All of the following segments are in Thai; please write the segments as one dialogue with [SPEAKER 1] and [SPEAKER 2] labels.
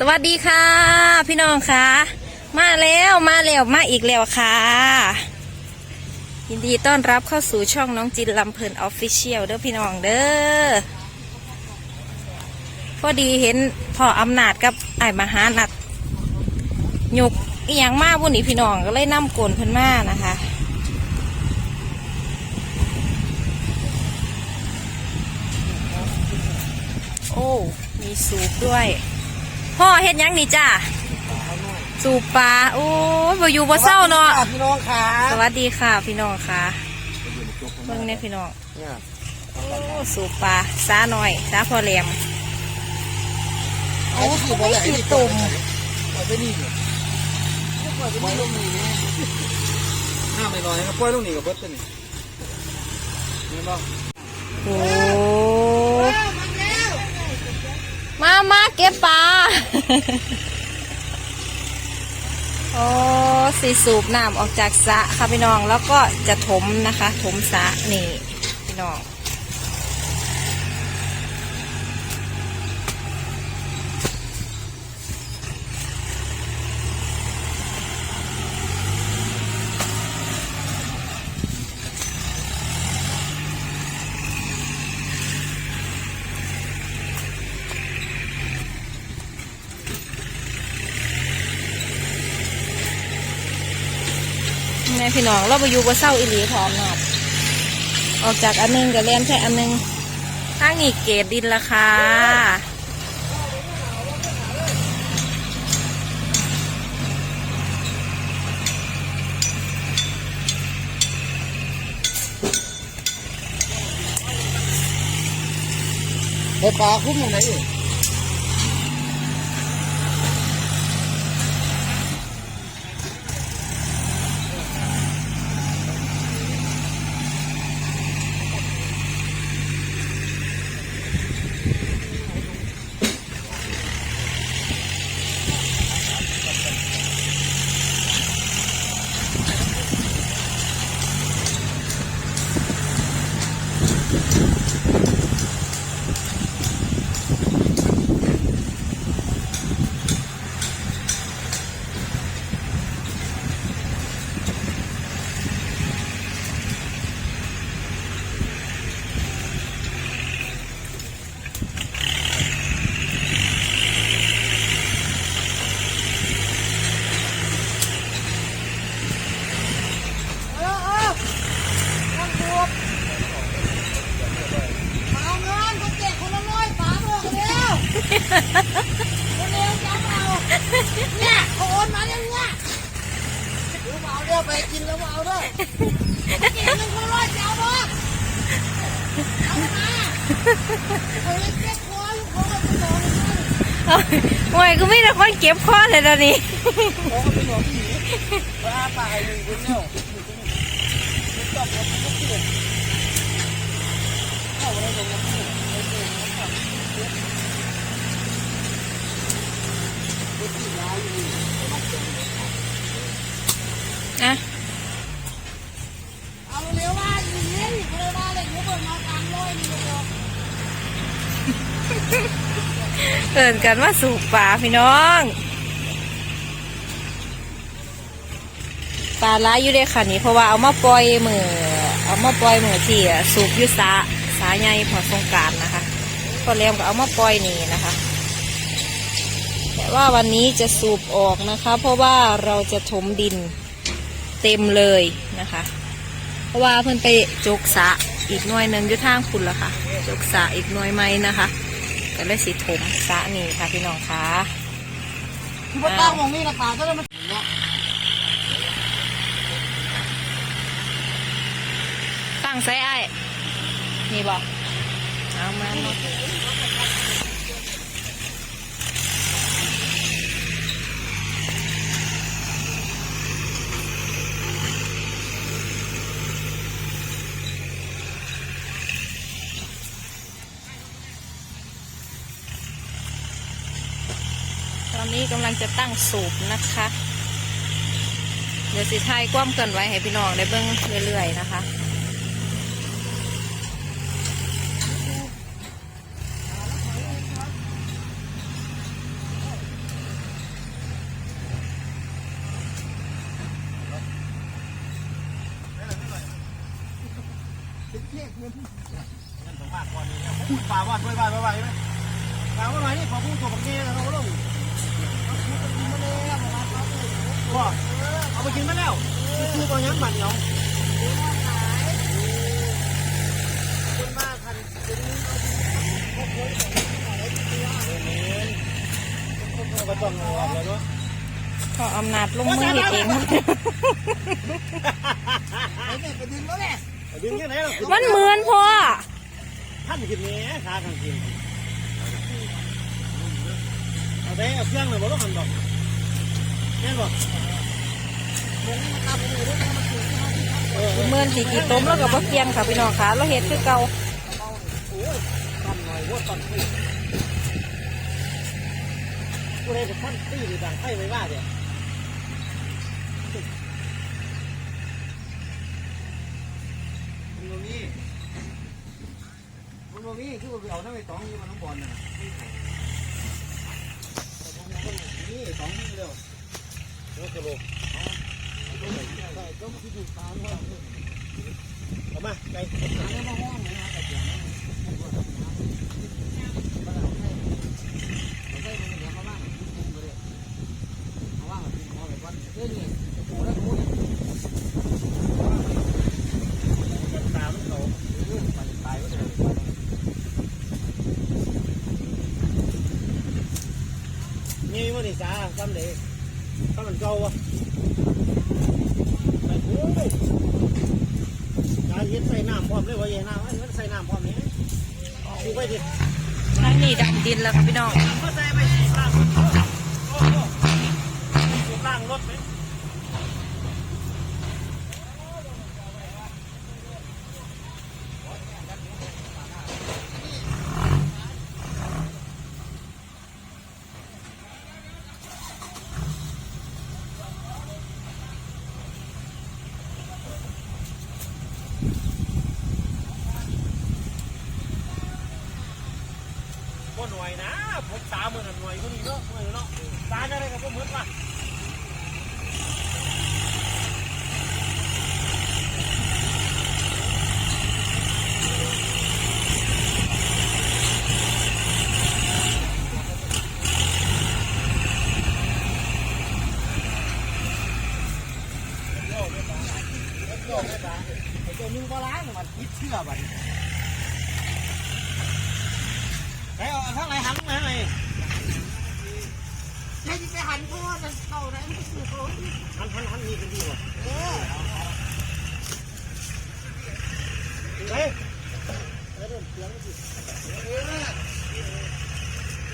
[SPEAKER 1] สวัสดีค่ะ พี่น้องค่ะ มาแล้วมาแล้วมาอีกแล้วค่ะ ยินดีต้อนรับเข้าสู่ช่องน้องจินลำเพลินออฟฟิเชียลเด้อพี่น้องเด้อพอดีเห็นพ่ออำนาจกับไอ้มหานัดยกอีหยังมาบุญนี่พี่น้องก็เลยนำโกนเพิ่นมานะคะโอ้มีสูบด้วย พ่อเฮ็ดหยังนี่จ้าสูบปลาโอ้ยบ่อยู่บ่เศร้าเนาะ
[SPEAKER 2] สวัสดีค่ะพี่น้องค่ะ
[SPEAKER 1] สวัสดีค่ะพี่น้องค่ะเบิ่งเนี่ยพี่น้อง
[SPEAKER 2] เนี่ย
[SPEAKER 1] โอ้สูบปลาซาหน่อยซาพอแหลม
[SPEAKER 2] โอ้ขี่บอลใหญ่ที่ตุ่มปล่อยไปนี่เนี่ยปล่อยไปนี่ลงนี่เนี่ยห้ามไม่ลอยนะปล่อยลงนี่กับเบิร์ตตัวนี่เห็นป่ะ
[SPEAKER 1] โอ้ มามาเก็บปลา โอ้สีสูบน้ำออกจากสระค่ะพี่น้อง แล้วก็จะถมนะคะ ถมสระนี่พี่น้อง แม่พี่น้องเราไปอยู่บ่เศร้าอีหลีพร้อมเนาะออกจากอันหนึงกับเลียนแค่อันหนึงถ้างอีกเกตดินราคา
[SPEAKER 2] ไอ้ปลาคุ้มยังไงเอาเงินเขาแจกคนละร้อยป๋าบอกเร็วเร็วจังเอาเนี่ยเขาโอนมาแล้วเนี่ยเดี๋ยวเอาเดี๋ยว ไปกินแล้วเอาด้วยแจกเงินคนละร้อยจะเอาบ่เอามาเขาเล่นแจกคอลูกเขาก็จะบอกเลย
[SPEAKER 1] โอ้ยก็ไม่ได้คนเก็บข้อเลยตอนนี้
[SPEAKER 2] เขาก็เป็นหัวผีปลาปลาอยู่คนเดียวจับมันก็เปลี่ยนเข้าอะไรตรงนั้นเนี่ย
[SPEAKER 1] นะ
[SPEAKER 2] เอาเร็วว่าอย่างนี้เร็วว่าเลยเดี๋ยวเปิดมาตามร้อยนี่เลย
[SPEAKER 1] เกินกันว่าสูบปลาพี่น้องปลาร้ายอยู่เลยค่ะนี่เพราะว่าเอามาปล่อยมือเอามาปล่อยมือที่สูบยุสาสาใหญ่พอสงการนะคะพอแรมก็เอามาปล่อยนี่นะคะ แต่ว่าวันนี้จะสูบออกนะคะ เพราะว่าเราจะถมดินเต็มเลยนะคะ เพราะว่าเพิ่นไปจกสะอีกหน่วยหนึ่งอยู่ทางคุณละค่ะ จกสะอีกหน่วยไหมนะคะ ก็เลยสิถมสระนี่ค่ะพี่น้องคะ
[SPEAKER 2] คือว่าตั้งมองนี่นะป่าก็ได้มันเนี่ย
[SPEAKER 1] ตั้งไซไอ้ายนี่บอกเอามาี้กำลังจะตั้งสูบนะคะ เดี๋ยวสิไทยกว้มเกินไว้ให้พี่น้องได้เบิ้งเรื่อยๆนะคะ
[SPEAKER 3] เงินสมบัติก่อนนี้พูดปาว่าด้วยว่าด้วยว่าใช่ไหมถามว่าไหนี่ขอพูดตัวบักเงี้ยนะเขาก กินมาแล้วซื้อตัวยังบัตรเนาะ
[SPEAKER 2] คนมากคันเป็น
[SPEAKER 3] ก็ต้องเอาแล้วเนาะ
[SPEAKER 1] พออำนาจลงมือเอง
[SPEAKER 2] ไอ้เดียไปดึงแล้วแหละ
[SPEAKER 3] ดึงยังไงล่ะ
[SPEAKER 1] มันเหมือนพ่อ
[SPEAKER 3] ท่านกินแหน่ขากันกินเอาได้เอาเครื่องเลยบ่ต้องหันดอกแม่นบ่
[SPEAKER 2] เหมือนมันทำอยู่ด้วยนะมันถูกที่ เขาที่เขา
[SPEAKER 3] เออเออ
[SPEAKER 1] เหมือนสีกี่ต้มแล้วก็บ่เกียงค่ะพี่น้องค่ะเราเฮ็ดคือเก่า
[SPEAKER 3] โอ้ยทำหน่อยว่าตอนนี้กูเลยจะท่านตีหรือต่างไฟไม่ว่าเดี๋ยวมันบ่มีมันบ่มีคือว่าเอาทั้งไอ้ตองนี่มาทั้งบอลน่ะนี่ตองนี่เร็วเร็วกระโดด เอามาไก่ตามเขาตายก็ได้นี่มันนี่จ้าซ้ำเลยซ้ำมันเก่าวะไปโอ้ยการเย็ดใส่น้ำพร้อมเลยวะเย็นน้ำไอ้มันใส่น้ำพร้อมนี้ดูไปดิ
[SPEAKER 1] ทางนี้ดำดินแล้วค่ะพี่น้อง
[SPEAKER 3] ก็ใส่ไปสิล่างรถโอ้โหล่างรถไหม ก็หน่วยนะผ มตามือหน่วยก็นี่เนาะหน่วยเนาะตาจะได้กับพวกมือว่ะเจ้ามึงก็ล้างมันคิดเชื่อบัดไปเอาทั้งไหนหันมาไหน
[SPEAKER 2] ใครที่ไป หันเพราะว่ามันเข้าได้ไมันถูกรถ
[SPEAKER 3] หันหันหันมีกันดีวะ
[SPEAKER 2] เออ
[SPEAKER 3] เฮ้ย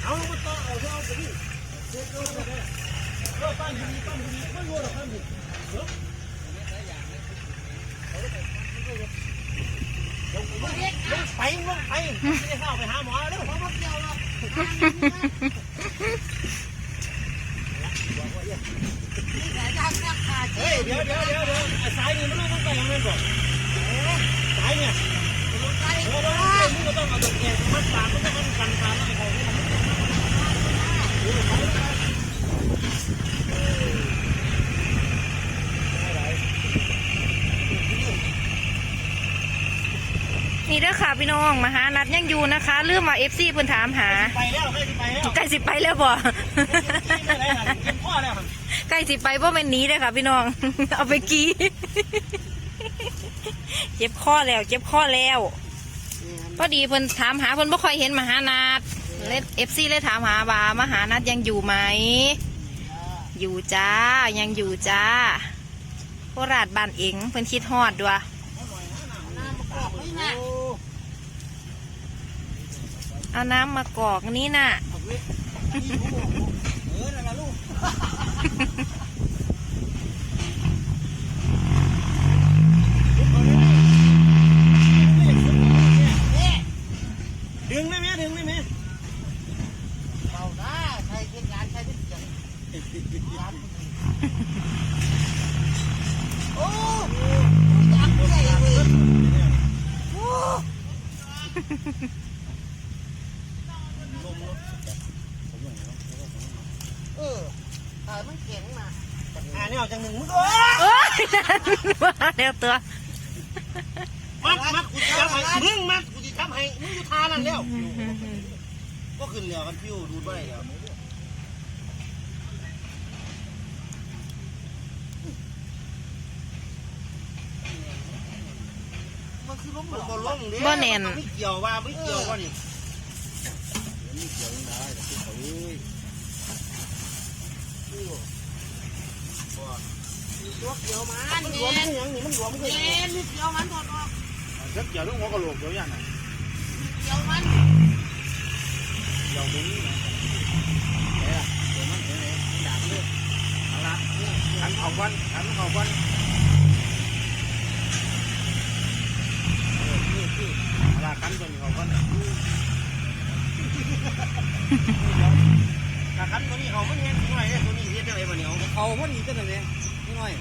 [SPEAKER 3] เอาลูกต่อเอาเท่าไปดิเด็กเอาไปเลยเออปั้นดีปั้นดีมันรัวหรอปั้นดีเนาะไปงไปลงไปไม่ได้เข้าไปหาหมอแล้ว
[SPEAKER 2] เพราะว่าเกี่ยวหรอกนี่สายยางนักขาด
[SPEAKER 3] เฮ้ยเดี๋ยวเดี๋ยวเดี๋ยวเดี๋ยวไอ้สายนี่มันต้องไปยังไงก่อนสายเนี่ย
[SPEAKER 2] ลงไป
[SPEAKER 3] เดี๋ยวเดี๋ยวมึงก็ต้องเอาตะเกียงมัดปากมันต้องมันกันปากมันไอ้ของนี่ไม่ไหว
[SPEAKER 1] นี่เด้อค่ะพี่น้องมาหานัดยังอยู่นะคะลืมว่า FC เพิ่นถามหา
[SPEAKER 3] ไปแล้วไม่ไปแล้ว
[SPEAKER 1] ใกล้สิไปแล้วบ่
[SPEAKER 3] ไม่ได้หันกินพ่อแล้วหัน
[SPEAKER 1] ใกล้สิไปบ่แม่นหนีเด้อค่ะ พี่น้อง เอาไปกี้เจ็บคอแล้ว เจ็บคอแล้วพอดีเพิ่นถามหาเพิ่นบ่ค่อยเห็นมาหานัดเลย FC เลยถามหาว่ามาหานัดยังอยู่ไหม อยู่จ้ายังอยู่จ้าโคราชบ้านเองเพิ่นคิดฮอดด้วย
[SPEAKER 2] น้ำมากรอกนี่นะ
[SPEAKER 1] เอาน้ำมากอกนี่น่ะ
[SPEAKER 3] เออนั่นแหละลูกดึงได้ไหมดึงได้ไหม
[SPEAKER 2] เอาได้ใช้เทศงานใช้เทศเสียงโอ้ยังใหญ่เลยโอ้ เออแต่มันแข็งมา
[SPEAKER 3] อ่านี่ออกจากหนึ่งมึงก็
[SPEAKER 1] เอ้ยมาแล้วตัว
[SPEAKER 3] มัดมัดกูจับให้มึงมากูจะจับให้มึงอยู่ทานั่นแล้วก็ขึ้นแล้วกันพิวดูดไปแล้ว
[SPEAKER 2] มันคือล้มห
[SPEAKER 3] มัน
[SPEAKER 2] ล
[SPEAKER 3] บ่
[SPEAKER 2] ว
[SPEAKER 3] ลงเด้
[SPEAKER 1] บ่แน่น
[SPEAKER 3] ไม่เกี่ยวว่าไม่เกี่ยวว่านี่ไม่เกี่ยวยังได้แต่คือเขาเอ้ย
[SPEAKER 2] ตัวเกี่ยวมัน
[SPEAKER 3] มันหลวม
[SPEAKER 2] เย็น
[SPEAKER 3] คือหยังนี่มันหลวมคือหยัง
[SPEAKER 2] เย็นนี่เกี่ยวมันถอดออก
[SPEAKER 3] เจ็บเกี่ยวต้องหัวกะโหลกเกี่ยวยังไง
[SPEAKER 2] เกี่ยวมัน
[SPEAKER 3] เกี่ยวมึงนะเฮ้ยเดี๋ยวมันเดี๋ยวมันด่าเลยเอาละขันเขาวันขันเขาวันเอา ละขันตัวนี้เขาวันถ้าขันตัวนี้เขามันเงี้ยตัวไหนตัวนี้เรียกอะไรบ้าเนี่ยเขามันนี่ก็นั่นเองนี่หน่อย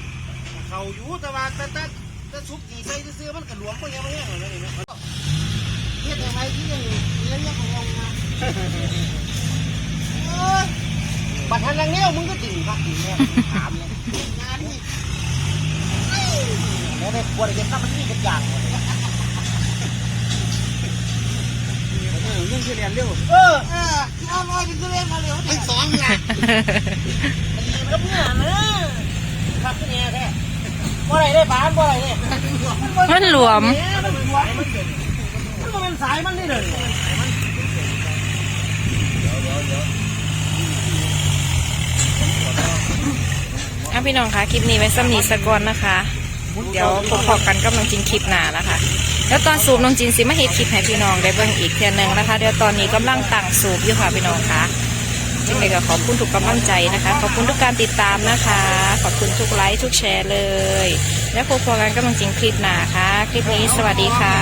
[SPEAKER 3] เขาอยู่แต่ว่าแต่แต่แต่ซุปกี่ใส่ซื้อมันกระหลวมไปยังไม่แห้งเลยเนี่ย
[SPEAKER 2] เฮ็ดยังไงที่ยังเลี้ยงยังของเรามาโอ้ย
[SPEAKER 3] บัตรทางยังเงี้ยมึงก็ดิ่งพักดิ่งเนี่ถามเลย
[SPEAKER 2] งานนี่
[SPEAKER 3] แล้วในครัวเด็กๆมันนี่เป็นอย่างหมดเลย เรื่องที่เรียนเร็วเออ
[SPEAKER 2] เออที่เอาลอยเป็นเล่นมาเร็ว
[SPEAKER 3] ไม่
[SPEAKER 2] เนี่ย
[SPEAKER 3] สองไงมันดีแล้วเพื่อนเออครับที่เนี่ยแท้บ่อะไรได้บ้านบ่อะไรเนี่ย
[SPEAKER 1] มันหลวม
[SPEAKER 3] มันหลวมมันเกิดมันเป็นสายมันนี่เลยเดี๋ยวเดี๋ยวเดี๋ยว
[SPEAKER 1] อะพี่น้องคะคลิปนี้ไว้ซ้ำนีสะก่อนนะคะ เดี๋ยวพบๆกันกับน้องจินคลิปหน้านะคะ แล้วตอนสูบน้องจินสิมาเฮ็ดคลิปให้พี่น้องได้เบิ่งอีกเทื่อหนึงนะคะเดี๋ยวตอนนี้กำลังตั้งสูบอยู่ค่ะพี่น้องคะจังไงก็ขอบคุณทุกกำลังใจนะคะ ขอบคุณทุกการติดตามนะคะ ขอบคุณทุกไลค์ทุกแชร์เลย แล้วพบกันกับน้องจินคลิปหน้าค่ะ คลิปนี้สวัสดีค่ะ